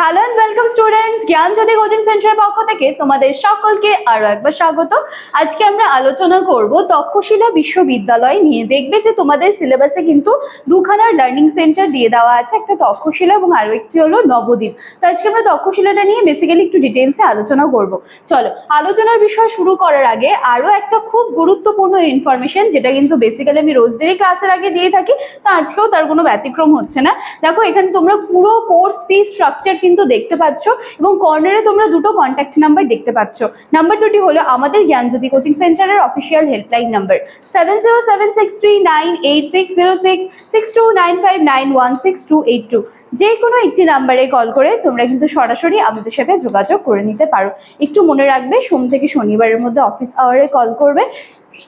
Hello and welcome students Gyanjyoti coaching সেন্টারের পক্ষ থেকে তোমাদের সকলকে আরও একবার স্বাগত। আজকে আমরা আলোচনা করব তক্ষশিলা বিশ্ববিদ্যালয় নিয়ে। দেখবে যে তোমাদের সিলেবাসে কিন্তু দুখানা লার্নিং সেন্টার দিয়ে দেওয়া আছে, একটা তক্ষশিলা এবং আরও একটি হলো নবদ্বীপ। তো আজকে আমরা তক্ষশিলাটা নিয়ে বেসিক্যালি একটু ডিটেলসে আলোচনা করব। চলো, আলোচনার বিষয় শুরু করার আগে আরও একটা খুব গুরুত্বপূর্ণ ইনফরমেশন যেটা কিন্তু বেসিক্যালি আমি রোজ দিনই ক্লাসের আগে দিয়ে থাকি, তা আজকেও তার কোনো ব্যতিক্রম হচ্ছে না। দেখো, এখানে তোমরা পুরো কোর্স ফি স্ট্রাকচার কিন্তু দেখতে পাচ্ছ এবং কর্নারে তোমরা দুটো কন্ট্যাক্ট নাম্বার দেখতে পাচ্ছ। নাম্বার দুটি হলো আমাদের জ্ঞানজ্যোতি কোচিং সেন্টারের official helpline number seven zero seven six three nine eight six zero six six two nine five nine one six two eight two যে কোনো একটি নাম্বারে কল করে তোমরা কিন্তু সরাসরি আমাদের সাথে যোগাযোগ করে নিতে পারো। একটু মনে রাখবে, সোম থেকে শনিবারের মধ্যে অফিস আওয়ারে কল করবে।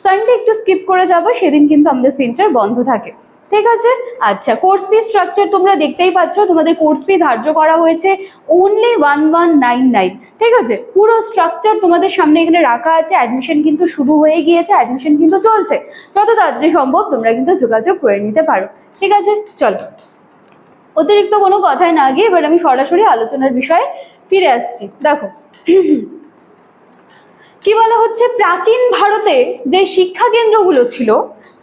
সানডে একটু স্কিপ করে যাব, সেদিন কিন্তু আমাদের সেন্টার বন্ধ থাকে। ঠিক আছে? আচ্ছা কোর্স ফি স্ট্রাকচার তোমরা দেখতেই পাচ্ছ, তোমাদের কোর্স ফি ধার্য করা হয়েছে only one one nine nine ঠিক আছে? পুরো স্ট্রাকচার তোমাদের সামনে এখানে রাখা আছে অ্যাডমিশন কিন্তু শুরু হয়ে গিয়েছে অ্যাডমিশন কিন্তু চলছে। যত তাড়াতাড়ি সম্ভব তোমরা কিন্তু যোগাযোগ করে নিতে পারো, ঠিক আছে? চলো। অতিরিক্ত কোনো কথায় না গিয়ে এবার আমি সরাসরি আলোচনার বিষয়ে ফিরে আসছি। দেখো। কি বলা হচ্ছে? প্রাচীন ভারতে যে শিক্ষা কেন্দ্রগুলো ছিল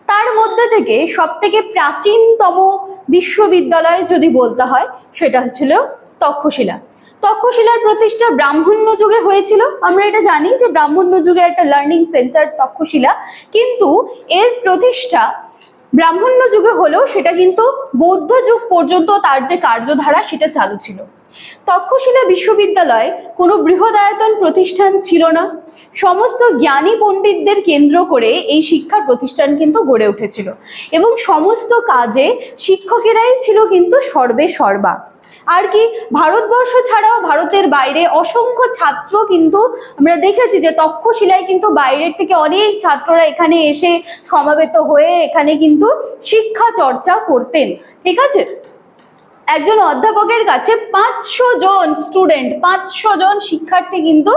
তার মধ্যে থেকে সব থেকে প্রাচীনতম বিশ্ববিদ্যালয় যদি বলতে হয়, সেটা হচ্ছিল তক্ষশিলা। তক্ষশিলার প্রতিষ্ঠা ব্রাহ্মণ্য যুগে হয়েছিল। আমরা এটা জানি যে ব্রাহ্মণ্য যুগে একটা লার্নিং সেন্টার তক্ষশিলা। কিন্তু এর প্রতিষ্ঠা ব্রাহ্মণ্য যুগে হলেও সেটা কিন্তু বৌদ্ধ যুগ পর্যন্ত তার যে কার্যধারা সেটা চালু ছিল। তক্ষশিলা বিশ্ববিদ্যালয়ে কোনো বৃহদায়তন প্রতিষ্ঠান ছিল না। সমস্ত জ্ঞানী পণ্ডিতদের কেন্দ্র করে এই শিক্ষা প্রতিষ্ঠান কিন্তু গড়ে উঠেছিল। এবং সমস্ত কাজে শিক্ষকেরাই ছিল কিন্তু সর্বে সর্বা। আর কি, ভারতবর্ষ ছাড়াও ভারতের বাইরে অসংখ্য ছাত্র কিন্তু আমরা দেখেছি যে তক্ষশিলায় কিন্তু বাইরের থেকে অনেক ছাত্ররা এখানে এসে সমাবেত হয়ে এখানে কিন্তু শিক্ষা চর্চা করতেন, ঠিক আছে? একজন অধ্যাপকের কাছে পাঁচশো জন স্টুডেন্ট পাঁচশো জন শিক্ষার্থী কিন্তু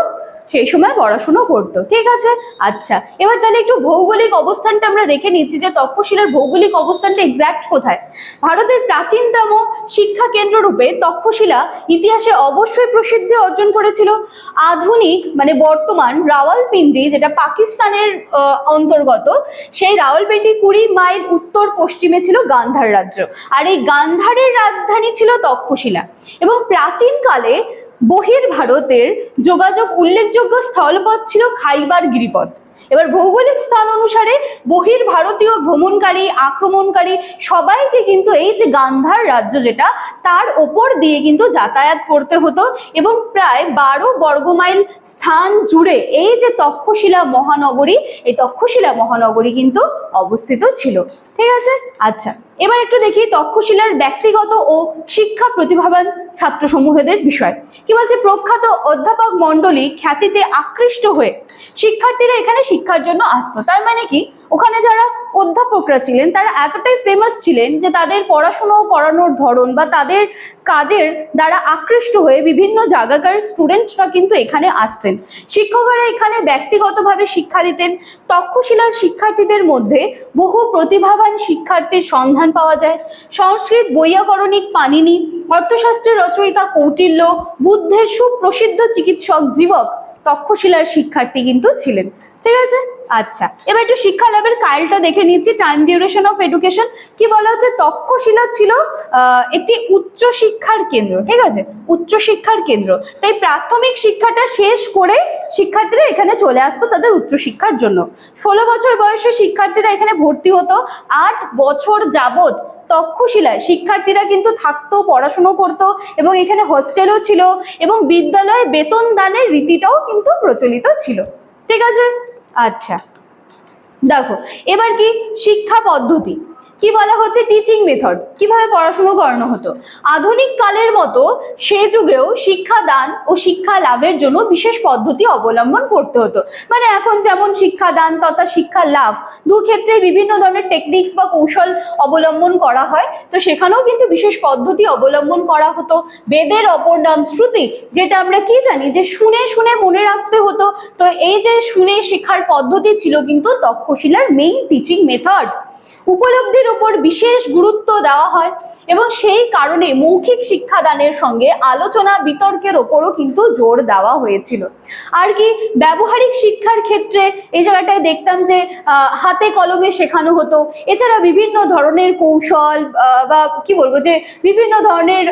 সেই সময় পড়াশুনো করতো, ঠিক আছে? আচ্ছা এবার তাহলে একটু ভৌগোলিক অবস্থানটা আমরা দেখে নিচ্ছি যে তক্ষশিলার ভৌগোলিক অবস্থানটা এক্স্যাক্ট কোথায়? ভারতের প্রাচীনতম শিক্ষা কেন্দ্র রূপে তক্ষশিলা ইতিহাসে অবশ্যই প্রসিদ্ধি অর্জন করেছিল। আধুনিক মানে বর্তমান রাওয়ালপিন্ডি, যেটা পাকিস্তানের অন্তর্গত, সেই রাওয়ালপিন্ডি কুড়ি মাইল উত্তর পশ্চিমে ছিল গান্ধার রাজ্য। আর এই গান্ধারের রাজধানী ছিল তক্ষশিলা। এবং প্রাচীনকালে বহির ভারতের যোগাযোগ উল্লেখযোগ্য স্থলপথ ছিল খাইবার গিরিপথ। এবার ভৌগোলিক স্থান অনুসারে বহির ভারতীয় ভ্রমণকারী, আক্রমণকারী সবাইকে কিন্তু এই যে গান্ধার রাজ্য যেটা, তার ওপর দিয়ে কিন্তু যাতায়াত করতে হতো এবং প্রায় বারো বর্গমাইল স্থান জুড়ে এই যে তক্ষশিলা মহানগরী, এই তক্ষশিলা মহানগরী কিন্তু অবস্থিত ছিল। ঠিক আছে? আচ্ছা। এবার একটু দেখি তক্ষশিলার ব্যক্তিগত ও শিক্ষা প্রতিভাবান ছাত্র সমূহদের বিষয়। কি বলছে? প্রখ্যাত অধ্যাপক মণ্ডলী খ্যাতিতে আকৃষ্ট হয়ে শিক্ষার্থীরা এখানে শিক্ষার জন্য আসতো। তার মানে কি? ওখানে যারা অধ্যাপকরা ছিলেন, তারা এতটাই ফেমাস ছিলেন যে তাদের পড়াশুনো করানোর ধরন বা তাদের কাজের দ্বারা আকৃষ্ট হয়ে বিভিন্ন জায়গাকার স্টুডেন্টরা কিন্তু এখানে আসতেন। শিক্ষকরা এখানে ব্যক্তিগতভাবে শিক্ষা দিতেন। তক্ষশিলার শিক্ষার্থীদের মধ্যে বহু প্রতিভাবান শিক্ষার্থীর সন্ধান পাওয়া যায়। সংস্কৃত বৈয়াকরণিক পানিনি অর্থশাস্ত্রের রচয়িতা কৌটিল্য, বুদ্ধের সুপ্রসিদ্ধ চিকিৎসক জীবক তক্ষশিলার শিক্ষার্থী কিন্তু ছিলেন। ঠিক আছে? আচ্ছা এবার একটু শিক্ষা লাভের কাইলটা দেখে নিচ্ছি টাইম ডিউরেশন অফ এডুকেশন কি বলা হচ্ছে? তক্ষশিলা ছিল একটি উচ্চ শিক্ষার কেন্দ্র, ঠিক আছে? উচ্চ শিক্ষার কেন্দ্র। তাই প্রাথমিক শিক্ষাটা শেষ করে শিক্ষার্থীরা এখানে চলে আসতো তাদের উচ্চ শিক্ষার জন্য। ষোলো বছর বয়সে শিক্ষার্থীরা এখানে ভর্তি হতো। আট বছর যাবত তক্ষশিলায় শিক্ষার্থীরা কিন্তু থাকতো, পড়াশুনো করতো এবং এখানে হস্টেলও ছিল এবং বিদ্যালয়ে বেতন দানের রীতিটাও কিন্তু প্রচলিত ছিল। ঠিক আছে? আচ্ছা। দেখো এবার কি শিক্ষা পদ্ধতি? কি বলা হচ্ছে টিচিং মেথড কীভাবে পড়াশুনো করানো হতো? আধুনিক কালের মতো সে যুগেও শিক্ষাদান ও শিক্ষা লাভের জন্য বিশেষ পদ্ধতি অবলম্বন করতে হতো। মানে এখন যেমন শিক্ষাদান তথা শিক্ষা লাভ দু ক্ষেত্রে বিভিন্ন ধরনের টেকনিক্স বা কৌশল অবলম্বন করা হয়। তো সেখানেও কিন্তু বিশেষ পদ্ধতি অবলম্বন করা হতো। বেদের অপর নাম শ্রুতি, যেটা আমরা কি জানি যে শুনে শুনে মনে রাখতে হতো। তো এই যে শুনে শেখার পদ্ধতি ছিল কিন্তু তক্ষশিলার মেইন টিচিং মেথড উপলব্ধির উপর বিশেষ গুরুত্ব দেওয়া হয় এবং সেই কারণে মৌখিক শিক্ষাদানের সঙ্গে আলোচনা বিতর্কের ওপরও কিন্তু জোর দেওয়া হয়েছিল। আর কি ব্যবহারিক শিক্ষার ক্ষেত্রে এই জায়গাটায় দেখতাম যে হাতে কলমে শেখানো হতো। এছাড়া বিভিন্ন ধরনের কৌশল বা কি বলব যে, বিভিন্ন ধরনের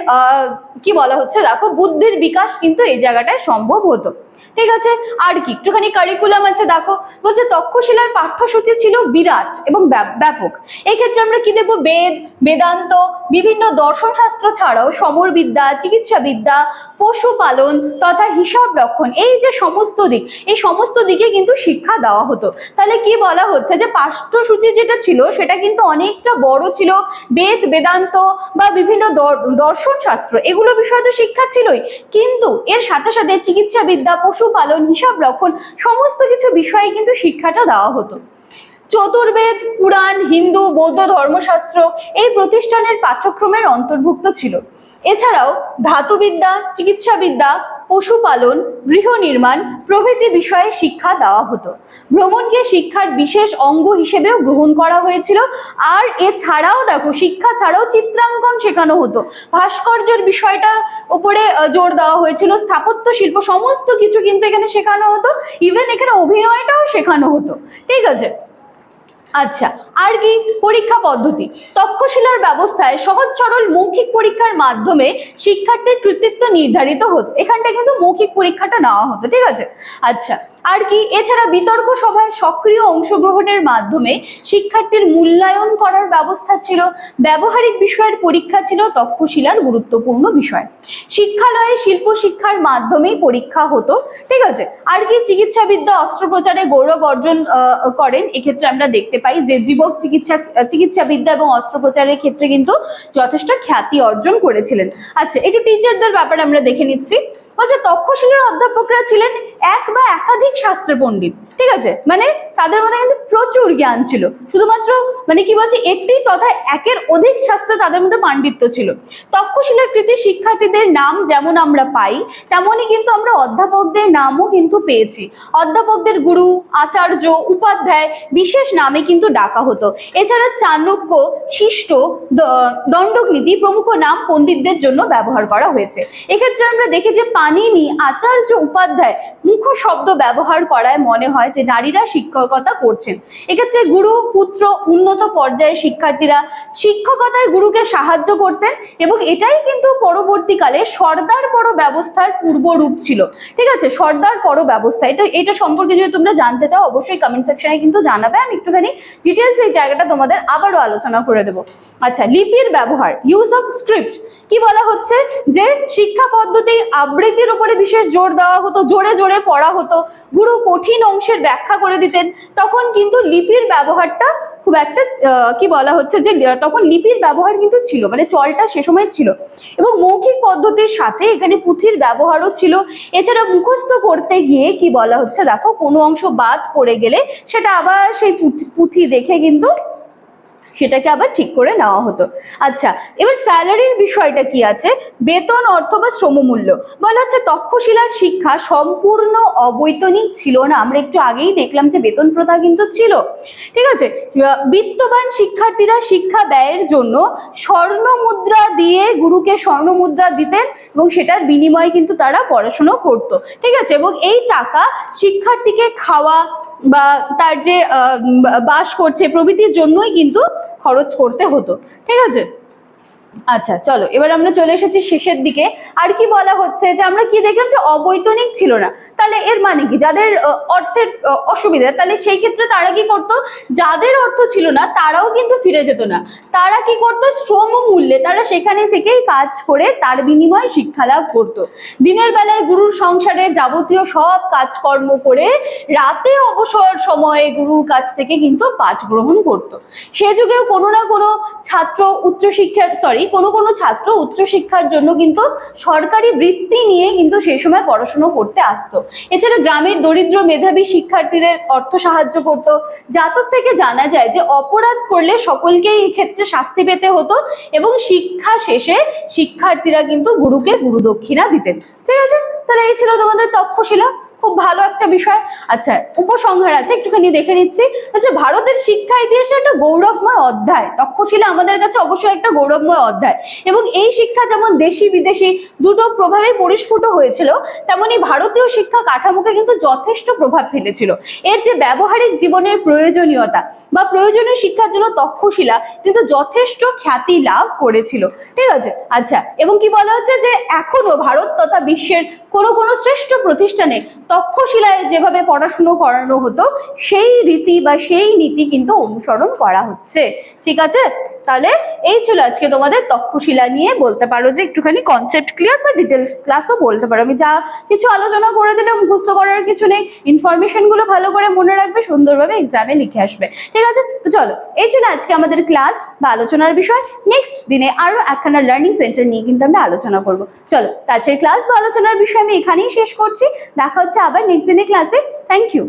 কি বলা হচ্ছে দেখো, বুদ্ধির বিকাশ কিন্তু এই জায়গাটায় সম্ভব হতো। ঠিক আছে? আর কি, একটুখানি কারিকুলাম আছে, দেখো। বলছে, তক্ষশিলার পাঠ্যসূচি ছিল বিরাট এবং ব্যাপ- ব্যাপক। এই ক্ষেত্রে আমরা কি দেখব? বেদ, বেদান্ত, বিভিন্ন দর্শন শাস্ত্র ছাড়াও সমরবিদ্যা, চিকিৎসাবিদ্যা, পশুপালন তথা হিসাব রক্ষণ, এই যে সমস্ত দিক, এই সমস্ত দিকে কিন্তু শিক্ষা দেওয়া হতো। তাহলে কি বলা হচ্ছে যে, পাঠ্যসূচি যেটা ছিল, সেটা কিন্তু অনেকটা বড় ছিল। বেদ, বেদান্ত বা বিভিন্ন দর- দর্শন শাস্ত্র এগুলো বিষয়ে তো শিক্ষা ছিলই। কিন্তু এর সাথে সাথে চিকিৎসাবিদ্যা পশুপালন হিসাব রক্ষণ সমস্ত কিছু বিষয়ে কিন্তু শিক্ষাটা দেওয়া হতো। চতুর্বেদ, পুরাণ, হিন্দু, বৌদ্ধ ধর্মশাস্ত্র এই প্রতিষ্ঠানের পাঠ্যক্রমের অন্তর্ভুক্ত ছিল। এছাড়াও ধাতুবিদ্যা, চিকিৎসাবিদ্যা, পশুপালন গৃহ নির্মাণ প্রভৃতি বিষয়ে শিক্ষা দেওয়া হতো। ভ্রমণকে শিক্ষার বিশেষ অঙ্গ হিসেবেও গ্রহণ করা হয়েছিল। আর এছাড়াও দেখো, শিক্ষা ছাড়াও চিত্রাঙ্কন শেখানো হতো। ভাস্কর্যের বিষয়টা ওপরে জোর দেওয়া হয়েছিল। স্থাপত্য শিল্প সমস্ত কিছু কিন্তু এখানে শেখানো হতো। ইভেন এখানে অভিনয়টাও শেখানো হতো। ঠিক আছে? আচ্ছা আর কি? পরীক্ষা পদ্ধতি। তক্ষশিলার ব্যবস্থায় সহজ সরল মৌখিক পরীক্ষার মাধ্যমে শিক্ষার্থীর কৃতিত্ব নির্ধারিত হতো। এখানটা কিন্তু মৌখিক পরীক্ষাটা নেওয়া হতো, ঠিক আছে? আচ্ছা আর কি, এছাড়া বিতর্ক সভায় সক্রিয় অংশগ্রহণের মাধ্যমে শিক্ষার্থীর মূল্যায়ন করার ব্যবস্থা ছিল, ব্যবহারিক বিষয়ের পরীক্ষা ছিল, তক্ষশিলার গুরুত্বপূর্ণ বিষয়। শিক্ষালয়ে শিল্প শিক্ষার মাধ্যমেই পরীক্ষা হতো, ঠিক আছে? আর কি, চিকিৎসাবিদ্যা, অস্ত্রোপচারে গৌরব অর্জন করেন, এক্ষেত্রে আমরা দেখতে পাই যে জীবক চিকিৎসা, চিকিৎসাবিদ্যা এবং অস্ত্রোপচারের ক্ষেত্রে কিন্তু যথেষ্ট খ্যাতি অর্জন করেছিলেন। আচ্ছা একটু টিচারদের ব্যাপারে আমরা দেখে নিচ্ছি। বলছে, তক্ষশিলার অধ্যাপকরা ছিলেন এক বা একাধিক শাস্ত্র পণ্ডিত, ঠিক আছে? মানে তাদের মধ্যে কিন্তু প্রচুর জ্ঞান ছিল। শুধুমাত্র মানে কি বলছে, একটি তথা একের অধিক শাস্ত্রে তাদের মধ্যে পাণ্ডিত্য ছিল। তক্ষশিলার কৃতি শিক্ষার্থীদের নাম যেমন আমরা পাই, তেমনই কিন্তু আমরা অধ্যাপকদের নামও কিন্তু পেয়েছি। অধ্যাপকদের গুরু, আচার্য, উপাধ্যায় বিশেষ নামে কিন্তু ডাকা হতো। এছাড়া চাণক্য, শিষ্ট দণ্ডকনীতি প্রমুখ নাম পণ্ডিতদের জন্য ব্যবহার করা হয়েছে। এক্ষেত্রে আমরা দেখি যে পানিনি আচার্য, উপাধ্যায় মুখ শব্দ ব্যবহার করায় মনে হয় যে নারীরা শিক্ষকতা করছেন। এক্ষেত্রে গুরু, পুত্র, উন্নত পর্যায়ে শিক্ষার্থীরা শিক্ষকতায় গুরুকে সাহায্য করতেন এবং এটাই কিন্তু পরবর্তীকালে সর্দার পর ব্যবস্থার পূর্বরূপ ছিল। ঠিক আছে? সর্দার পর ব্যবস্থা। এটা এটা সম্পর্কে যদি তোমরা জানতে চাও, অবশ্যই কমেন্ট সেকশনে কিন্তু জানাবে। আমি একটুখানি ডিটেলস এই জায়গাটা তোমাদের আবারও আলোচনা করে দেবো। আচ্ছা লিপির ব্যবহার ইউজ অফ স্ক্রিপ্ট কি বলা হচ্ছে? যে শিক্ষা পদ্ধতি আবৃত্তির উপরে বিশেষ জোর দেওয়া হতো, জোরে জোরে পড়া হতো, গুরু কঠিন অংশের ব্যাখ্যা করে দিতেন, তখন কিন্তু লিপির ব্যবহারটা খুব একটা কি বলা হচ্ছে যে তখন লিপির ব্যবহার কিন্তু ছিল মানে চলটা সে সময় ছিল। এবং মৌখিক পদ্ধতির সাথে এখানে পুঁথির ব্যবহারও ছিল। এছাড়া মুখস্থ করতে গিয়ে কি বলা হচ্ছে, দেখো কোনো অংশ বাদ পড়ে গেলে সেটা আবার সেই পুঁথি দেখে কিন্তু সেটাকে আবার ঠিক করে নেওয়া হতো। আচ্ছা এবার স্যালারির বিষয়টা কি আছে? বেতন, অর্থ বা শ্রমমূল্য বলা হচ্ছে তক্ষশিলার শিক্ষা সম্পূর্ণ অবৈতনিক ছিল না। আমরা একটু আগেই দেখলাম যে বেতন প্রথা কিন্তু ছিল। ঠিক আছে? বিত্তবান শিক্ষার্থীরা শিক্ষা ব্যয়ের জন্য স্বর্ণ মুদ্রা দিয়ে গুরুকে স্বর্ণ মুদ্রা দিতেন এবং সেটার বিনিময়ে কিন্তু তারা পড়াশুনো করতো। ঠিক আছে? এবং এই টাকা শিক্ষার্থীকে খাওয়া বা তার যে বাস করছে প্রভৃতির জন্যই কিন্তু খরচ করতে হতো ঠিক আছে? আচ্ছা চলো, এবার আমরা চলে এসেছি শেষের দিকে। আর কি বলা হচ্ছে যে, আমরা কি দেখলাম যে অবৈতনিক ছিল না? তাহলে এর মানে কি? যাদের অর্থের অসুবিধা, তাহলে সেই ক্ষেত্রে তারা কি করতো? যাদের অর্থ ছিল না, তারাও কিন্তু ফিরে যেত না। তারা কি করতো? শ্রম মূল্যে তারা সেখানে থেকেই কাজ করে তার বিনিময়ে শিক্ষা লাভ করতো। দিনের বেলায় গুরুর সংসারের যাবতীয় সব কাজকর্ম করে রাতে অবসর সময়ে গুরুর কাছ থেকে কিন্তু পাঠ গ্রহণ করত। সে যুগেও কোনো না কোনো ছাত্র উচ্চশিক্ষার সরি কোনো কোনো ছাত্র উচ্চশিক্ষার জন্য কিন্তু সরকারি বৃত্তি নিয়ে কিন্তু সেই সময় পড়াশুনো করতে আসতো। এছাড়া গ্রামের দরিদ্র মেধাবী শিক্ষার্থীদের অর্থ সাহায্য করত। জাতক থেকে জানা যায় যে, অপরাধ করলে সকলকেই ক্ষেত্রে শাস্তি পেতে হতো এবং শিক্ষা শেষে শিক্ষার্থীরা কিন্তু গুরুকে গুরুদক্ষিণা দিতেন। ঠিক আছে? তাহলে এই ছিল তোমাদের তক্ষশিলা খুব ভালো একটা বিষয়। আচ্ছা উপসংহার আছে, একটুখানি দেখে নিচ্ছি। আচ্ছা ভারতের শিক্ষা ইতিহাসে একটা গৌরবময় অধ্যায়। তক্ষশিলা আমাদের কাছে অবশ্যই একটা গৌরবময় অধ্যায়। এবং এই শিক্ষা যেমন দেশি বিদেশি দুটো প্রভাবে পরিস্ফুট হয়েছিল, তেমনি ভারতীয় শিক্ষা কাঠামোকে কিন্তু যথেষ্ট প্রভাব ফেলেছিল। এর যে ব্যবহারিক জীবনের প্রয়োজনীয়তা বা প্রয়োজনীয় শিক্ষার জন্য তক্ষশিলা কিন্তু যথেষ্ট খ্যাতি লাভ করেছিল। ঠিক আছে? আচ্ছা এবং কি বলা হচ্ছে যে এখনও ভারত তথা বিশ্বের কোনো কোনো শ্রেষ্ঠ প্রতিষ্ঠানে তক্ষশিলায় যেভাবে পড়াশুনো করানো হতো, সেই রীতি বা সেই নীতি কিন্তু অনুসরণ করা হচ্ছে। ঠিক আছে? তাহলে এই ছিল আজকে তোমাদের তক্ষশিলা নিয়ে। বলতে পারো যে একটুখানি কনসেপ্ট ক্লিয়ার বা ডিটেলস ক্লাসও বলতে পারো। আমি যা কিছু আলোচনা করে দিলে মুখস্থ করার কিছু নেই ইনফরমেশনগুলো ভালো করে মনে রাখবে, সুন্দরভাবে এক্সামে লিখে আসবে। ঠিক আছে? তো চলো, এই ছিল আজকে আমাদের ক্লাস বা আলোচনার বিষয়। নেক্সট দিনে আরও একখানা লার্নিং সেন্টার নিয়ে কিন্তু আমরা আলোচনা করব। চলো তাছাড়া ক্লাস বা আলোচনার বিষয় আমি এখানেই শেষ করছি। দেখা হচ্ছে আবার নেক্সট দিনের ক্লাসে থ্যাংক ইউ